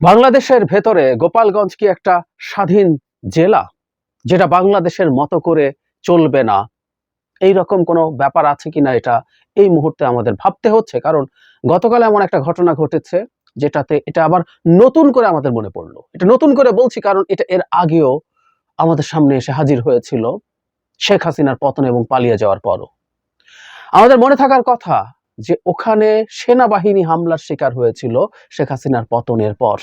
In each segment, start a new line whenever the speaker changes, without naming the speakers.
বাংলাদেশের ভেতরে গোপালগঞ্জ কি একটা স্বাধীন জেলা যেটা বাংলাদেশের মতো করে চলবে না? এই রকম কোনো ব্যাপার আছে কিনা এটা এই মুহূর্তে আমাদের ভাবতে হচ্ছে, কারণ গতকাল এমন একটা ঘটনা ঘটেছে যেটাতে এটা আবার নতুন করে আমাদের মনে পড়ল। এটা নতুন করে বলছি কারণ এটা এর আগেও আমাদের সামনে এসে হাজির হয়েছিল শেখ হাসিনার পতন এবং পালিয়ে যাওয়ার পরও। আমাদের মনে থাকার কথা যে ওখানে সেনাবাহিনী হামলার শিকার হয়েছিল শেখ হাসিনার পতনের পর।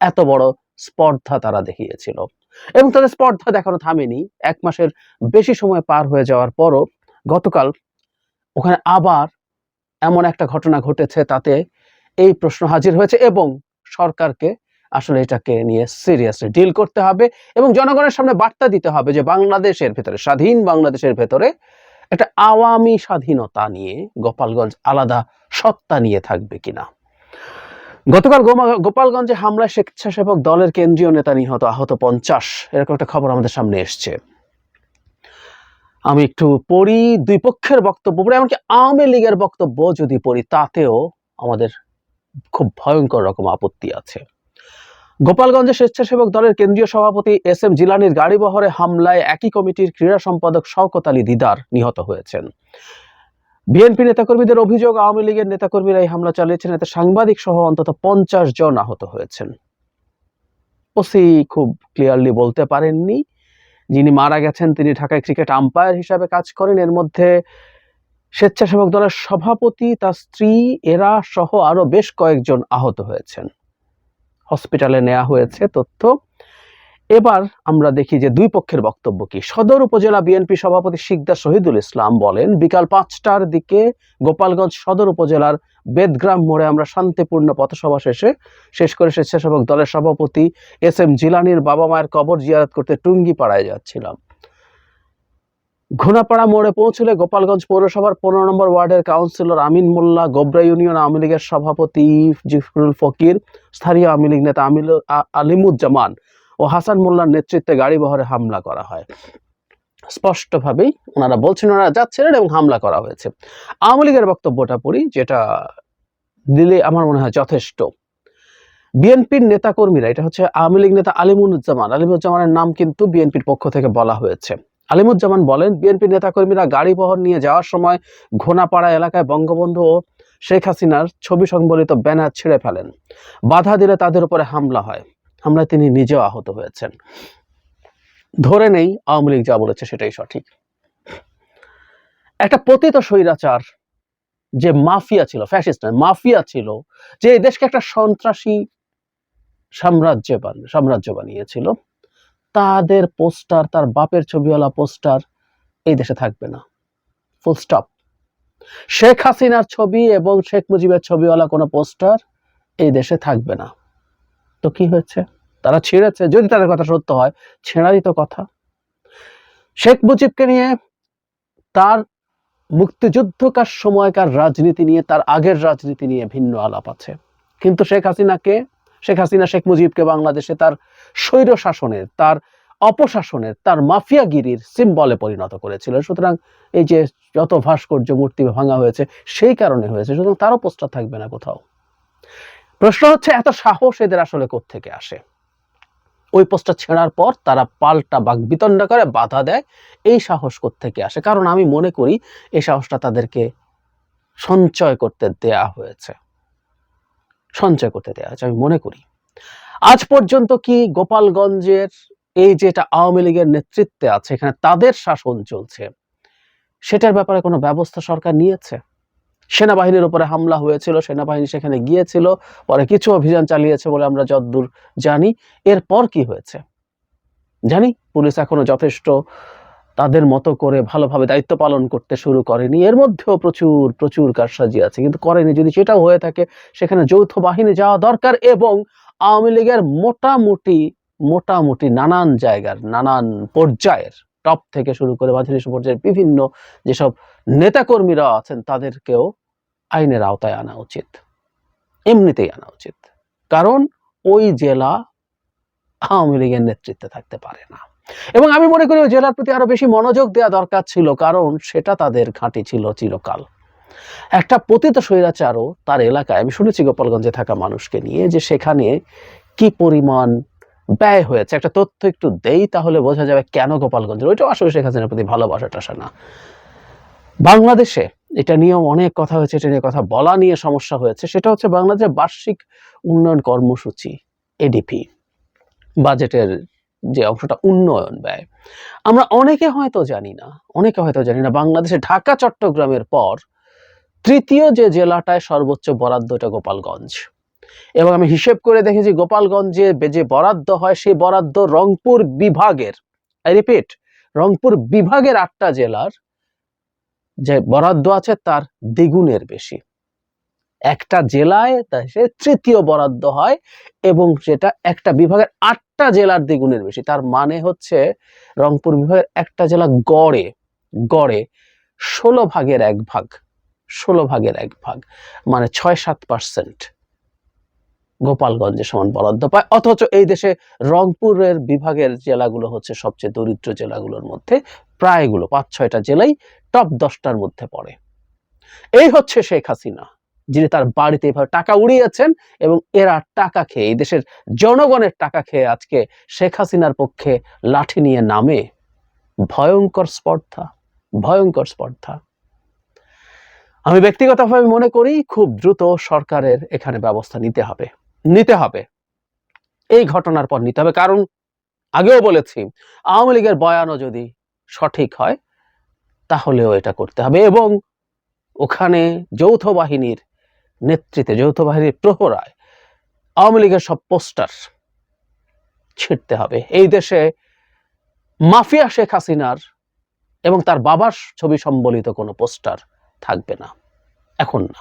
এত বড় স্পর্ধা তারা দেখিয়েছিল। এবং তাদের স্পর্ধা দেখানো থামেনি। এক মাসের বেশি সময় পার হয়ে যাওয়ার পরও গতকাল ওখানে আবার এমন একটা ঘটনা ঘটেছে তাতে এই প্রশ্ন হাজির হয়েছে এবং সরকারকে আসলে এটাকে নিয়ে সিরিয়াসলি ডিল করতে হবে এবং জনগণের সামনে বার্তা দিতে হবে যে বাংলাদেশের ভেতরে, স্বাধীন বাংলাদেশের ভেতরে একটা আওয়ামী স্বাধীনতা নিয়ে গোপালগঞ্জ আলাদা সত্তা নিয়ে থাকবে কিনা? গতকাল গোপালগঞ্জে হামলায় স্বেচ্ছাসেবক দলের কেন্দ্রীয় নেতা নিহত আহত পঞ্চাশ। এরকম একটা খবর আমাদের সামনে এসছে। আমি একটু পড়ি দুই পক্ষের বক্তব্য পড়ি, এমনকি আওয়ামী লীগের বক্তব্য যদি পড়ি, তাতেও আমাদের খুব ভয়ঙ্কর রকম আপত্তি আছে। গোপালগঞ্জে স্বেচ্ছাসেবক দলের কেন্দ্রীয় সভাপতি এস এম জিলানির গাড়িবহরে হামলায় একই কমিটির ক্রীড়া সম্পাদক শওকত আলী দিদার নিহত হয়েছেন। বিএনপি নেতাকর্মীদের অভিযোগ, আওয়ামী লীগের নেতাকর্মীরা এই হামলা চালিয়েছেন, এতে সাংবাদিক সহ অন্তত পঞ্চাশ জন আহত হয়েছেন। ওসি খুব ক্লিয়ারলি বলতে পারেননি, যিনি মারা গেছেন তিনি ঢাকায় ক্রিকেট আম্পায়ার হিসাবে কাজ করেন। এর মধ্যে স্বেচ্ছাসেবক দলের সভাপতি, তার স্ত্রী, এরা সহ আরও বেশ কয়েকজন আহত হয়েছেন। হসপিটালে নেওয়া হয়েছে তথ্য। এবার আমরা দেখি যে দুই পক্ষের বক্তব্য কি। সদর উপজেলা বিএনপি সভাপতি শিকদার শহীদুল ইসলাম বলেন, বিকাল পাঁচটার দিকে গোপালগঞ্জ সদর উপজেলার বেদগ্রাম মোড়ে আমরা শান্তিপূর্ণ পথসভা শেষে, শেষ করে স্বেচ্ছাসেবক দলের সভাপতি এস এম জিলানির বাবা মায়ের কবর জিয়ারত করতে টুঙ্গি পাড়ায় যাচ্ছিলাম। ঘোনাপাড়া মোড়ে পৌঁছলে গোপালগঞ্জ পৌরসভার পনেরো নম্বর ওয়ার্ডের কাউন্সিলর আমিন মোল্লা, গোবরা ইউনিয়ন আওয়ামী লীগের সভাপতি জিফরুল ফকির, স্থানীয় আওয়ামী লীগ নেতা আমিল আলিমুজ্জামান ও হাসান মোল্লার নেতৃত্বে গাড়ি বহরে হামলা করা হয়। স্পষ্টভাবেই ওনারা বলছেন, ওনারা যাচ্ছিলেন এবং হামলা করা হয়েছে। আওয়ামী লীগের বক্তব্যটা পড়ি, যেটা দিলে আমার মনে হয় যথেষ্ট। বিএনপির নেতাকর্মীরা, এটা হচ্ছে আওয়ামী লীগ নেতা আলিমুজ্জামান, আলিমুজ্জামানের নাম কিন্তু বিএনপির পক্ষ থেকে বলা হয়েছে। আলিমুজ্জামান বলেন বিএনপি নেতাকর্মীরা গাড়ি বহর নিয়ে যাওয়ার সময় ঘোনাপাড়া এলাকায় বঙ্গবন্ধু ও শেখ হাসিনার ছবি সংবলিত ব্যানার ছিঁড়ে ফেলেন। বাধা দিলে তাদের উপরে হামলা হয়। হামলায় তিনি নিজেও আহত হয়েছেন। ধরে নেই, আওয়ামী লীগ যা বলেছে সেটাই সঠিক। একটা পতিত স্বৈরাচার যে মাফিয়া ছিল, ফ্যাসিস্ট মাফিয়া ছিল, যে দেশকে একটা সন্ত্রাসী সাম্রাজ্য সাম্রাজ্য বানিয়েছিল তাদের পোস্টার, তার বাপের ছবিওয়ালা পোস্টার এই দেশে থাকবে না। ফুল স্টপ শেখ হাসিনার ছবি এবং শেখ মুজিবের ছবিওয়ালা কোনো পোস্টার এই দেশে থাকবে না। তো কি হয়েছে? তারা ছিঁড়েছে। যদি তাদের কথা সত্য হয় ছেঁড়ারই তো কথা। শেখ মুজিবকে নিয়ে তার মুক্তিযুদ্ধকার সময়কার রাজনীতি নিয়ে, তার আগের রাজনীতি নিয়ে ভিন্ন আলাপ আছে। কিন্তু শেখ হাসিনাকে শেখ হাসিনা, শেখ মুজিবকে বাংলাদেশে তার স্বৈর শাসনের তার অপশাসনের তার মাফিয়াগিরির সিম্বলে পরিণত করেছিল। সুতরাং এই যে যত ভাস্কর্য মূর্তি ভাঙা হয়েছে, সেই কারণে হয়েছে। সুতরাং তারও পোস্টার থাকবে না কোথাও। প্রশ্ন হচ্ছে, এত সাহস এদের আসলে থেকে আসে? ওই পোস্টার ছেঁড়ার পর তারা পাল্টা বাক বিতণ্ডা করে, বাধা দেয়। এই সাহস থেকে আসে? কারণ আমি মনে করি, এই সাহসটা তাদেরকে সঞ্চয় করতে দেয়া হয়েছে। সঞ্চয় করতে দেয়া হয়েছে, আমি মনে করি। আজ পর্যন্ত কি গোপালগঞ্জের এই যেটা আওয়ামী লীগের নেতৃত্বে আছে, এখানে তাদের শাসন চলছে, সেটার ব্যাপারে কোনো ব্যবস্থা সরকার নিয়েছে? সেনাবাহিনীর উপরে হামলা হয়েছিল, সেনাবাহিনী সেখানে গিয়েছিল, পরে কিছু অভিযান চালিয়েছে বলে আমরা যতদূর জানি। এরপর কি হয়েছে? জানি, পুলিশ এখনও যথেষ্ট তাদের মতো করে ভালোভাবে দায়িত্ব পালন করতে শুরু করেনি। এর মধ্যেও প্রচুর প্রচুর কারসাজি আছে। কিন্তু করেনি, যদি সেটাও হয়ে থাকে, সেখানে যৌথ বাহিনী যাওয়া দরকার এবং আওয়ামী লীগের মোটামুটি মোটামুটি নানান জায়গার, নানান পর্যায়ের টপ থেকে শুরু করে মাঝারি পর্যায়ের বিভিন্ন যেসব নেতাকর্মীরা আছেন, তাদেরকেও আইনের আওতায় আনা উচিত। এমনিতেই আনা উচিত। কারণ ওই জেলা আওয়ামী লীগের নেতৃত্বে থাকতে পারে না। এবং আমি মনে করি জেলার প্রতি আরও বেশি মনোযোগ দেওয়া দরকার ছিল, কারণ সেটা তাদের ঘাঁটি ছিল চিরকাল। একটা পতিত স্বৈরাচারও তার এলাকায়, আমি শুনেছি গোপালগঞ্জে থাকা মানুষকে নিয়ে, যে সেখানে কি পরিমাণ ব্যয় হয়েছে। একটা তথ্য একটু দেই, তাহলে বোঝা যাবে কেন গোপালগঞ্জের, ওইটাও আসলে শেখ হাসিনার প্রতি ভালোবাসা টাসা না বাংলাদেশে এটা নিয়েও অনেক কথা হয়েছে, এটা নিয়ে কথা বলা নিয়ে সমস্যা হয়েছে। সেটা হচ্ছে বাংলাদেশের বার্ষিক উন্নয়ন কর্মসূচি এডিপি বাজেটের যে অংশটা উন্নয়ন ব্যয়। আমরা অনেকে হয়তো জানি না, অনেকে হয়তো জানি না, বাংলাদেশে ঢাকা, চট্টগ্রামের পর তৃতীয় যে জেলাটায় সর্বোচ্চ বরাদ্দ এটা গোপালগঞ্জ। এবং আমি হিসেব করে দেখেছি গোপালগঞ্জে যে বরাদ্দ হয় সেই বরাদ্দ রংপুর বিভাগের, আই রিপিট, রংপুর বিভাগের আটটা জেলার যে বরাদ্দ আছে তার দ্বিগুণের বেশি। একটা জেলায় সে তৃতীয় বরাদ্দ হয় এবং সেটা একটা বিভাগের আটটা জেলার দ্বিগুণের বেশি। তার মানে হচ্ছে রংপুর বিভাগের একটা জেলা গড়ে গড়ে ষোলো ভাগের এক ভাগ, ষোলো ভাগের এক ভাগ মানে ছয় সাত পার্সেন্ট গোপালগঞ্জে সমান বরাদ্দ পায়। অথচ এই দেশে রংপুরের বিভাগের জেলাগুলো হচ্ছে সবচেয়ে দরিদ্র জেলাগুলোর মধ্যে, প্রায়গুলো পাঁচ ছয়টা জেলাই, টপ দশটার মধ্যে পড়ে। এই হচ্ছে শেখ হাসিনা। যিনি তার বাড়িতে এভাবে টাকা উড়িয়েছেন এবং এরা টাকা খেয়ে, এই দেশের জনগণের টাকা খেয়ে আজকে শেখ হাসিনার পক্ষে লাঠি নিয়ে নামে। ভয়ঙ্কর স্পর্ধা ভয়ঙ্কর স্পর্ধা। আমি ব্যক্তিগতভাবে মনে করি খুব দ্রুত সরকারের এখানে ব্যবস্থা নিতে হবে নিতে হবে। এই ঘটনার পর নিতে হবে। কারণ আগেও বলেছি, আওয়ামী লীগের বয়ানও যদি সঠিক হয়, তাহলেও এটা করতে হবে এবং ওখানে যৌথ বাহিনীর নেতৃত্বে যৌথ বাহিনীর প্রহরায় আওয়ামী লীগের সব পোস্টার ছিঁড়তে হবে। এই দেশে মাফিয়া শেখ হাসিনার এবং তার বাবার ছবি সম্বলিত কোনো পোস্টার থাকবে না। এখন না।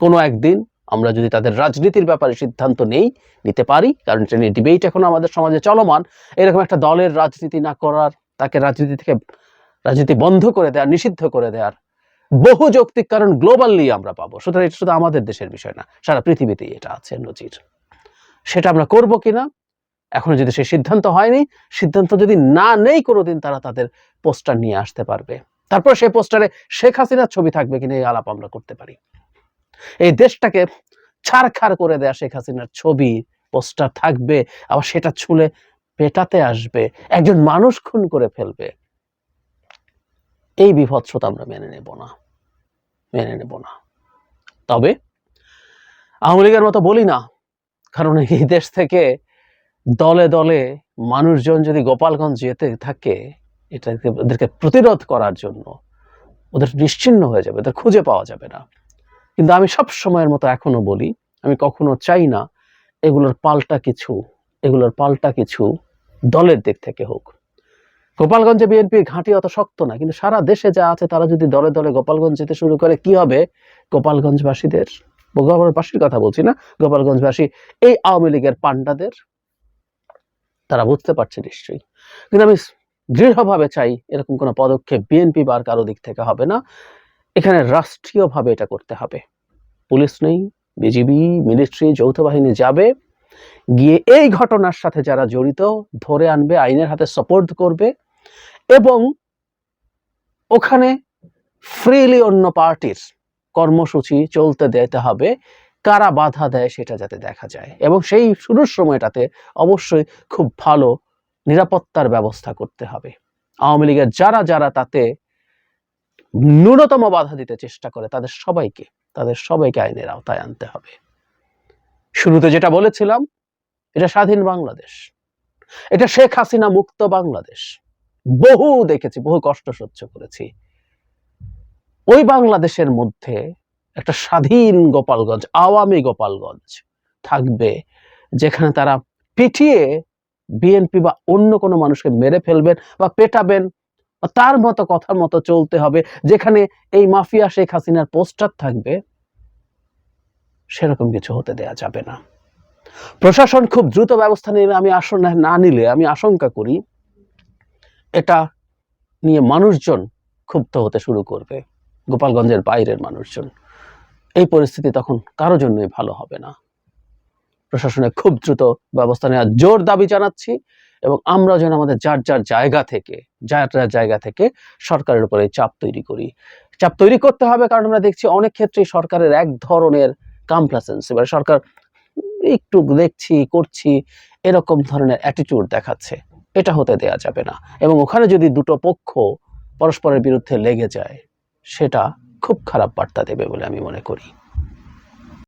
কোনো একদিন আমরা যদি তাদের রাজনীতির ব্যাপারে সিদ্ধান্ত নেই, নিতে পারি, কারণ এটা নিয়ে ডিবেট এখন আমাদের সমাজে চলমান, এরকম একটা দলের রাজনীতি না করার, তাকে রাজনীতি থেকে, রাজনীতি বন্ধ করে দেওয়ার নিষিদ্ধ করে দেওয়ার বহু যৌক্তিক কারণ গ্লোবালি আমরা পাবো। সুতরাং এটা শুধু আমাদের দেশের বিষয় না, সারা পৃথিবীতেই এটা আছে, নজির। সেটা আমরা করব কিনা? এখনও যদি সেই সিদ্ধান্ত হয়নি, সিদ্ধান্ত যদি না নেই কোনোদিন, তারা তাদের পোস্টার নিয়ে আসতে পারবে। তারপর সেই পোস্টারে শেখ হাসিনার ছবি থাকবে কিনা, এই আলাপ আমরা করতে পারি। এই দেশটাকে ছাড়খাড় করে দেয়া শেখ হাসিনার ছবি, পোস্টার থাকবে, আবার সেটা ছুলে পেটাতে আসবে, একজন মানুষ খুন করে ফেলবে। এই বিভৎসতা আমরা মেনে নেব না, মেনে নেব না। তবে আওয়ামী লীগের মতো বলি না, কারণ এই দেশ থেকে দলে দলে মানুষজন যদি গোপালগঞ্জ যেতে থাকে, এটা ওদেরকে প্রতিরোধ করার জন্য ওদের নিশ্চিন্ন হয়ে যাবে, ওদের খুঁজে পাওয়া যাবে না। কিন্তু আমি সব সময়ের মতো এখনও বলি, আমি কখনো চাই না এগুলোর পাল্টা কিছু, এগুলোর পাল্টা কিছু দলের দিক থেকে হোক। গোপালগঞ্জে বিএনপির ঘাঁটি অত শক্ত না, কিন্তু সারা দেশে যা আছে তারা যদি দলে দলে গোপালগঞ্জ যেতে শুরু করে, কি হবে? গোপালগঞ্জবাসীদের গোপালবাসীর কথা বলছি না, গোপালগঞ্জবাসী এই আওয়ামী লীগের পান্ডাদের তারা বুঝতে পারছে নিশ্চয়ই। কিন্তু আমি দৃঢ়ভাবে চাই এরকম কোনো পদক্ষেপ বিএনপি বা আর কারও দিক থেকে হবে না। এখানে রাষ্ট্রীয়ভাবে এটা করতে হবে। পুলিশ নেই, বিজিবি, মিলিটারি, যৌথ বাহিনী যাবে, গিয়ে এই ঘটনার সাথে যারা জড়িত, ধরে আনবে, আইনের হাতে সাপোর্ট করবে এবং ওখানে ফ্রিলি অন্য পার্টির কর্মসূচি চলতে দিতে হবে, কারা বাধা দেয় সেটা যাতে দেখা যায়। এবং সেই শুরুর সময়টাতে অবশ্যই খুব ভালো নিরাপত্তার ব্যবস্থা করতে হবে। আওয়ামী লীগের যারা যারা তাতে ন্যূনতম বাধা দিতে চেষ্টা করে, তাদের সবাইকে তাদের সবাইকে আইনের আওতায় আনতে হবে। শুরুতে যেটা বলেছিলাম, এটা স্বাধীন বাংলাদেশ। এটা শেখ হাসিনা মুক্ত বাংলাদেশ। বহু দেখেছি, বহু কষ্ট সহ্য করেছি। ওই বাংলাদেশের মধ্যে একটা স্বাধীন গোপালগঞ্জ, আওয়ামী গোপালগঞ্জ থাকবে, যেখানে তারা পিটিয়ে বিএনপি বা অন্য কোনো মানুষকে মেরে ফেলবেন বা পেটাবেন তার মতো কথার মতো চলতে হবে, যেখানে এই মাফিয়া শেখ হাসিনার পোস্টার থাকবে, সেরকম কিছু হতে দেয়া যাবে না। প্রশাসন খুব দ্রুত ব্যবস্থা নেবে, আমি আসন না নিলে, আমি আশঙ্কা করি এটা নিয়ে মানুষজন ক্ষুব্ধ হতে শুরু করবে। গোপালগঞ্জের বাইরের মানুষজন। এই পরিস্থিতি তখন কারও জন্যই ভালো হবে না। প্রশাসনে খুব দ্রুত ব্যবস্থা নেওয়ার জোর দাবি জানাচ্ছি এবং আমরা যেন আমাদের যার যার জায়গা থেকে, যার যার জায়গা থেকে সরকারের উপরে চাপ তৈরি করি। চাপ তৈরি করতে হবে কারণ আমরা দেখছি অনেক ক্ষেত্রেই সরকারের এক ধরনের কমপ্লাসেন্স এবার সরকার একটু দেখছি, করছি, এরকম ধরনের অ্যাটিটিউড দেখাচ্ছে। এটা হতে দেয়া যাবে না। এবং ওখানে যদি দুটো পক্ষ পরস্পরের বিরুদ্ধে লেগে যায়, সেটা খুব খারাপ বার্তা দেবে বলে আমি মনে করি।